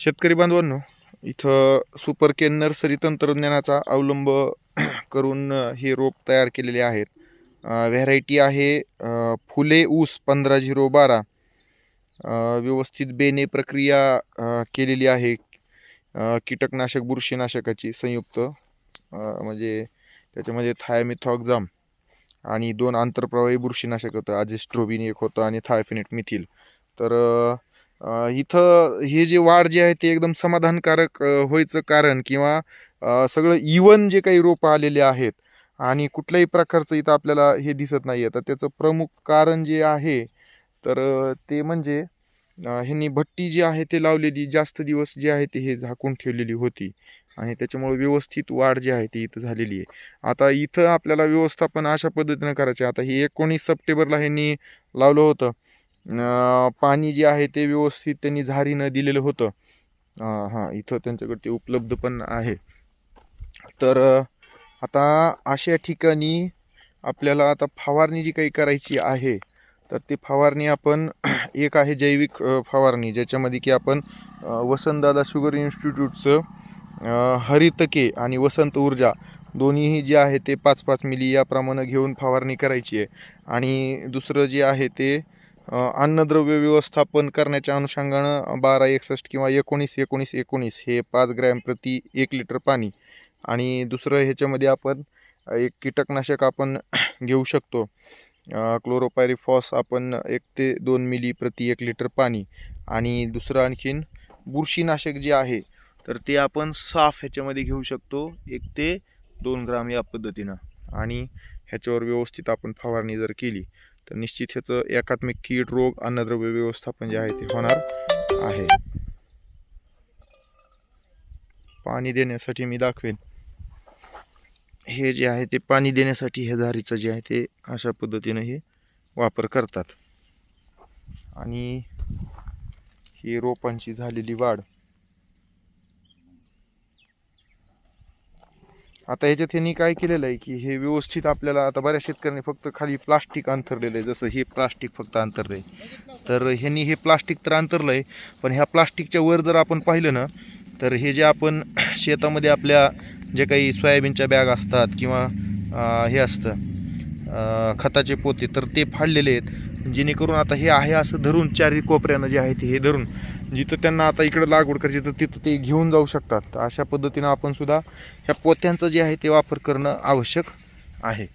शेतकरी बांधवांनो इथं सुपर केन नर्सरी तंत्रज्ञानाचा अवलंब करून हे रोप तयार केलेले आहेत. व्हॅरायटी आहे फुले ऊस पंधरा झिरो बारा. व्यवस्थित बेने प्रक्रिया केलेली आहे. कीटकनाशक बुरशीनाशकाची संयुक्त म्हणजे त्याच्यामध्ये थायमिथॉक्झाम आणि दोन आंतरप्रवाही बुरशीनाशक होतं. आजिस्ट्रोबिन एक होतं आणि थायफिनेट मिथिल. तर इथं हे जे वाढ जे आहे ते एकदम समाधानकारक व्हायचं कारण किंवा सगळं इवन जे काही रोपं आलेले आहेत आणि कुठल्याही प्रकारचं इथं आपल्याला हे दिसत नाही आहे तर त्याचं प्रमुख कारण जे आहे तर ते म्हणजे ह्यांनी भट्टी जी आहे ते लावलेली जास्त दिवस जे आहे ते हे झाकून ठेवलेली होती आणि त्याच्यामुळे व्यवस्थित वाढ जी आहे ती इथं झालेली आहे. आता इथं आपल्याला व्यवस्थापन अशा पद्धतीनं करायचे आता हे एकोणीस सप्टेंबरला ह्यांनी लावलं होतं. पाणी जे आहे ते व्यवस्थित त्यांनी झारीनं दिलेलं होतं. हां इथं त्यांच्याकडे ते उपलब्ध पण आहे. तर आता अशा ठिकाणी आपल्याला आता फवारणी जी काही करायची आहे तर ती फवारणी आपण एक आहे जैविक फवारणी ज्याच्यामध्ये की आपण वसंतदादा शुगर इन्स्टिट्यूटचं हरितके आणि वसंत ऊर्जा दोन्हीही जे आहे ते पाच पाच मिली याप्रमाणे घेऊन फवारणी करायची आहे. आणि दुसरं जे आहे ते अन्नद्रव्य व्यवस्थापन करण्याच्या अनुषंगानं बारा एकसष्ट किंवा एकोणीस एकोणीस एकोणीस हे पाच ग्रॅम प्रति एक लिटर पाणी आणि दुसरं ह्याच्यामध्ये आपण एक कीटकनाशक आपण घेऊ शकतो. क्लोरोपायरिफॉस आपण एक ते दोन मिली प्रति एक लिटर पाणी आणि दुसरं आणखीन बुरशीनाशक जे आहे तर ते आपण साफ ह्याच्यामध्ये घेऊ शकतो एक ते दोन ग्राम या पद्धतीनं आणि ह्याच्यावर व्यवस्थित आपण फवारणी जर केली तर निश्चित ह्याचं एकात्मिक कीड रोग अन्नद्रव्य व्यवस्थापन जे आहे ते होणार आहे. पाणी देण्यासाठी मी दाखवेन. हे जे आहे ते पाणी देण्यासाठी हे झारीचं जे आहे ते अशा पद्धतीनं हे वापर करतात. आणि ही रोपांची झालेली वाढ आता ह्याच्यात ह्यांनी काय केलेलं आहे की हे व्यवस्थित आपल्याला आता बऱ्याच शेतकऱ्यांनी फक्त खाली प्लास्टिक अंतरलेलं आहे. जसं हे प्लास्टिक फक्त अंतरलं आहे. तर ह्यांनी हे प्लास्टिक तर अंतरलं आहे पण ह्या प्लास्टिकच्या वर जर आपण पाहिलं ना तर हे जे आपण शेतामध्ये आपल्या जे काही सोयाबीनच्या बॅग असतात किंवा हे असतं खताचे पोते तर ते फाडलेले आहेत. जेणेकरून आता हे आहे असं धरून चारी कोपऱ्यानं जे आहे ते हे धरून जिथं त्यांना आता इकडं लागवड करायची तर तिथं ते घेऊन जाऊ शकतात. अशा पद्धतीनं आपण सुद्धा ह्या पोत्यांचं जे आहे ते वापर करणं आवश्यक आहे.